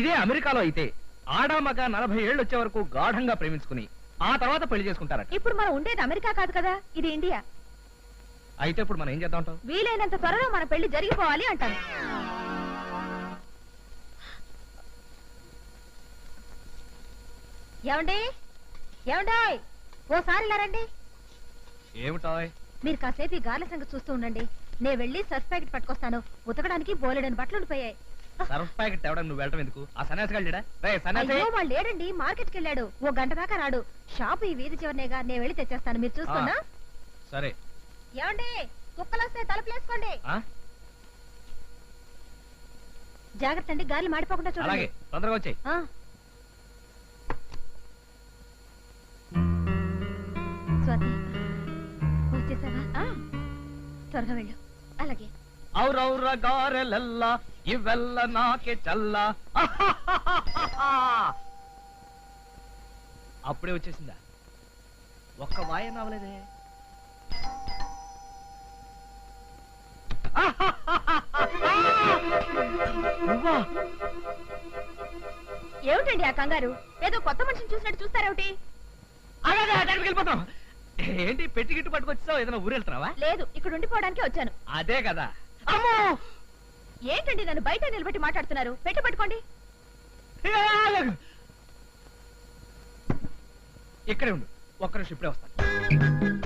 ఇదే అమెరికాలో అయితే ఆడ మగ నలభై ఏళ్ళు వచ్చే వరకు గాఢంగా ప్రేమించుకుని ఆ తర్వాత పెళ్ళి చేసుకుంటారట. ఇప్పుడు మనం ఉండేది అమెరికా కాదు కదా? ఇది ఇండియా. అయితే ఇప్పుడు మనం ఏం చేద్దాం అంటావ్? వీలైనంత త్వరలో మన పెళ్ళి జరిగిపోవాలి అంటాను. ఏమండి? ఏమండాయ్ ఓసారి ఇలా రండి. ఏమిటాయ్? మీరు కాసేపు ఈ గార్ల సంగతి చూస్తూ ఉండండి. నేను వెళ్ళి సర్ఫ్ ప్యాకెట్ పట్టుకొస్తాను. ఉతకడానికి బోలెడని బట్టలు ఉండిపోయాయి. సర్ఫ్ ప్యాకెట్ తేవడం నువ్వు వెళ్ళటం ఎందుకు? ఆ సన్యాసి గారు రే సన్యాసి! అయ్యో వాళ్ళు లేడండి మార్కెట్కి వెళ్ళాడు. ఓ గంట దాకా రాడు. షాపు ఈ వీధి చివరినేగా నేను వెళ్ళి తెచ్చేస్తాను. మీరు చూస్తున్నా. సరే. ఏమండి? కుక్కలు వస్తే తలుపులేసుకోండి ఆ? జాగ్రత్త అండి గాలి మాడిపోకుండా అలాగే చూడండి తొందరగా వచ్చాయి. ఆ. స్వాతి వచ్చేసావా ఆ. త్వరగా వెళ్ళు. అలాగే. ఔరౌర గారెలెల్ల ఇవెల్ల నాకే చల్ల. అప్పుడే వచ్చేసిందా? ఒక్క వాయ నవ్వలేదే. నువ్వా? ఏమిటండి ఆ కంగారు? ఏదో కొత్త మనిషిని చూసినట్టు చూస్తారేమిటి? వెళ్ళిపోతాం. ఏంటి పెట్టి గిట్టు పట్టుకొచ్చావు ఏదైనా ఊరు వెళ్తున్నావా లేదు ఇక్కడ ఉండిపోవడానికి వచ్చాను. అదే కదా. అమ్మో! ఏంటండి నన్ను బయట నిలబెట్టి మాట్లాడుతున్నారు? పెట్టి పట్టుకోండి. ఇక్కడే ఉండు. ఒక్క నిమిషం ఇప్పుడే వస్తాను.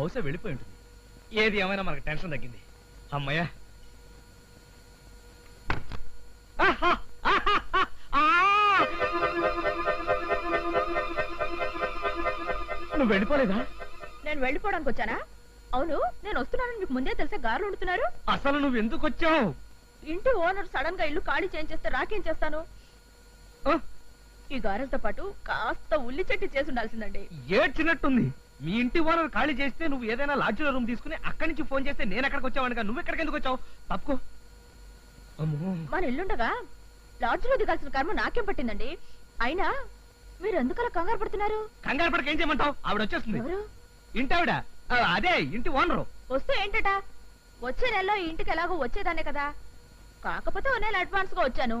బహుశా వెళ్ళిపోయి ఉంటుంది. ఏది ఏమైనా మనకు టెన్షన్ తగ్గింది. అమ్మయ్యా! నువ్వు వెళ్ళిపోలేదా? నేను వెళ్ళిపోవడానికి వచ్చానా? అవును నేను వస్తున్నానని మీకు ముందే తెలిసే గారులు ఉంటున్నారు అసలు నువ్వు ఎందుకు వచ్చావు? ఇంటి ఓనర్ సడన్గా ఇల్లు ఖాళీ చేయించేస్తే రాకేం చేస్తాను? ఈ గారెలతో పాటు కాస్త ఉల్లి చెట్టు చేసి ఉండాల్సిందండి. ఏడ్చినట్టుంది. మీ ఇంటి ఓనర్ ఖాళీ చేస్తే నువ్వు ఏదైనా లాడ్జ్లో రూమ్ తీసుకుని అక్కడి నుంచి ఫోన్ చేస్తే నేను ఎక్కడికి వచ్చావనుక నువ్వు ఎక్కడికి ఎందుకు వచ్చావు? తప్పుకో. అమ్మో. మన ఇల్లుండగా లాడ్జ్లో దిగాల్సిన కర్మ నాకేం పట్టిందండి? అయినా మీరు ఎందుకలా కంగారు పడుతున్నారు? కంగారు పడక ఏం చేయమంటావు? ఆవిడ వచ్చేస్తుంది. ఎవరు? ఇంటి ఆవిడ. ఆ, అదే ఇంటి ఓనరు. వస్తే ఏంటట? వచ్చే నెలలో ఈ ఇంటికి ఎలాగో వచ్చేదానే కదా. కాకపోతే ఓ నెల అడ్వాన్స్గా వచ్చాను.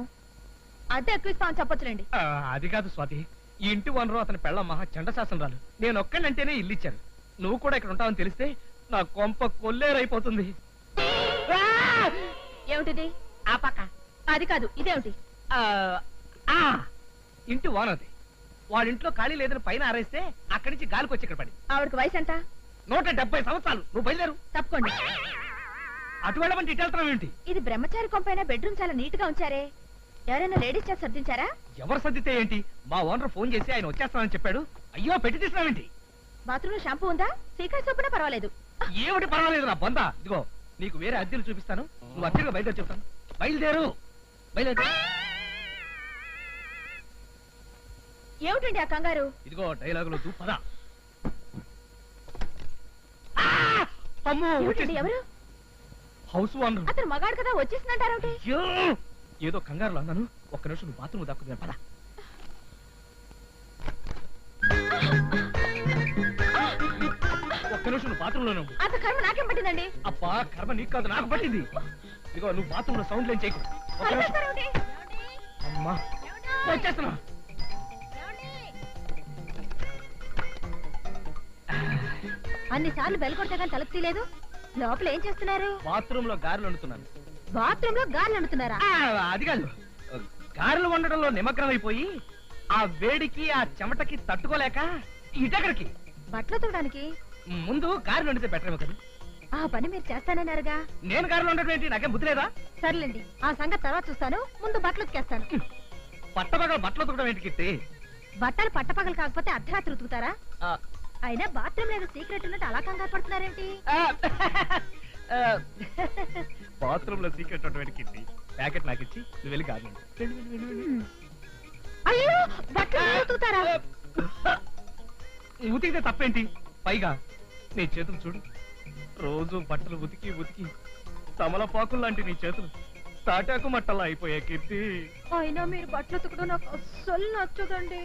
అద్దె ఎక్కువ ఇస్తామని చెప్పొచ్చులేండి. అది కాదు స్వాతి. ఈ ఇంటి ఓనరు అతని పెళ్ళ మహా చండశాసనరాలు నేను ఒక్కళ్ళంటేనే ఇల్లు ఇచ్చాను నువ్వు కూడా ఇక్కడ ఉంటావని తెలిస్తే నా కొంప కొల్లేరైపోతుంది! ఏమిటిది? ఆ పక్క. అది కాదు ఇదేమిటి? ఇంటి ఓనర్ది. వాళ్ళ ఇంట్లో ఖాళీ లేదని పైన ఆరేస్తే అక్కడి నుంచి గాలికి వచ్చి ఇక్కడ పడి. ఆవిడకి వయసు ఎంత? నూట డెబ్బై సంవత్సరాలు. నువ్వు బయలుదేరు. తప్పుకోండి. అటు వెళ్ళమంటే ఇటు వెళ్తున్నావు ఏంటి ఇది బ్రహ్మచారి కొంపైన బెడ్రూమ్ చాలా నీట్గా ఉంచారే. ఎవరైనా లేడీస్ చేసి సర్దించారా? ఎవరు సర్దితే ఏంటి? మా ఓనర్ ఫోన్ చేసి ఆయన వచ్చేస్తానని చెప్పాడు. అయ్యో పెట్టి తీసినావేంటి? బాత్రూమ్లో షాంపూ ఉందా? సీకాయ సోపునా? పర్వాలేదు. ఏమిటి పర్వాలేదు నా బొంద? ఇదిగో నీకు వేరే అద్దెలు చూపిస్తాను. నువ్వు అద్దెగా బయలుదేరి చెప్తాను. బయలుదేరు. బయలుదేరు. ఏమిటండి ఆ కంగారు? ఇదిగో డైలాగులు తూ పద. ఆ! అమ్మో. ఎవరు? House owner. అతను మగాడు కదా వచ్చేసిందంటారేమిటి అయ్యో! ఏదో కంగారులో అన్నాను. ఒక్క నిమిషం నువ్వు బాత్రూమ్ దక్కుతుంది పద. ఒక్క నిమిషం నువ్వు బాత్రూమ్లో అంత కర్మ నాకేం పట్టిందండి? అబ్బా కర్మ నీకు కాదు నాకు పట్టింది. ఇదిగో నువ్వు బాత్రూమ్లో సౌండ్ లేని చేయకు. ఒక్క నిమిషం. అరిచేస్తారేమిటి? అమ్మా. వచ్చేస్తున్నా. అన్ని సార్లు బెల్ కొడితే కానీ తలుపు తీయలేదు. లోపల ఏం చేస్తున్నారు? బాత్రూమ్లో గారెలు వండుతున్నాను. బాత్రూమ్లో గాలి అంటున్నారా అది కాదు. గారెలు వండడంలో నిమగ్నం అయిపోయి ఆ వేడికి ఆ చెమటకి తట్టుకోలేక ఇటెక్కడికి బట్టలు తోడానికి ముందు గారెలు వండితే బెటర్ కదా. ఆ పని మీరు చేస్తానన్నారుగా. నేను గారెలు వండడం ఏంటి? నాకేం బుద్ధి లేదా? సర్లేండి ఆ సంగతి తర్వాత చూస్తాను. ముందు బట్టలు ఉతికేస్తాను. పట్టబగల బట్టలు ఉతకడం ఏంటి కిట్టి బట్టలు పట్టపగలు కాకపోతే అర్ధరాత్రి ఉతుకుతారా? అయినా బాత్రూమ్ లేదు సీక్రెట్ ఉన్నట్టు అలా కంగారు పడుతున్నారేంటి? బాత్రూమ్లో సీక్రెట్ ఉన్నటువంటి కిట్టి ప్యాకెట్ నాకు ఇచ్చి నువ్వు వెళ్ళి గార్డెన్. అయ్యో బట్టలు ఉతుకుతారా? ఉతికితే తప్పేంటి? పైగా నీ చేతులు చూడు. రోజు బట్టలు ఉతికి ఉతికి తమలపాకులు లాంటి నీ చేతులు తాటాకు మట్టలా అయిపోయాయి కీర్తి. అయినా మీరు బట్టలు ఉతకడం నాకు అస్సలు నచ్చదండి.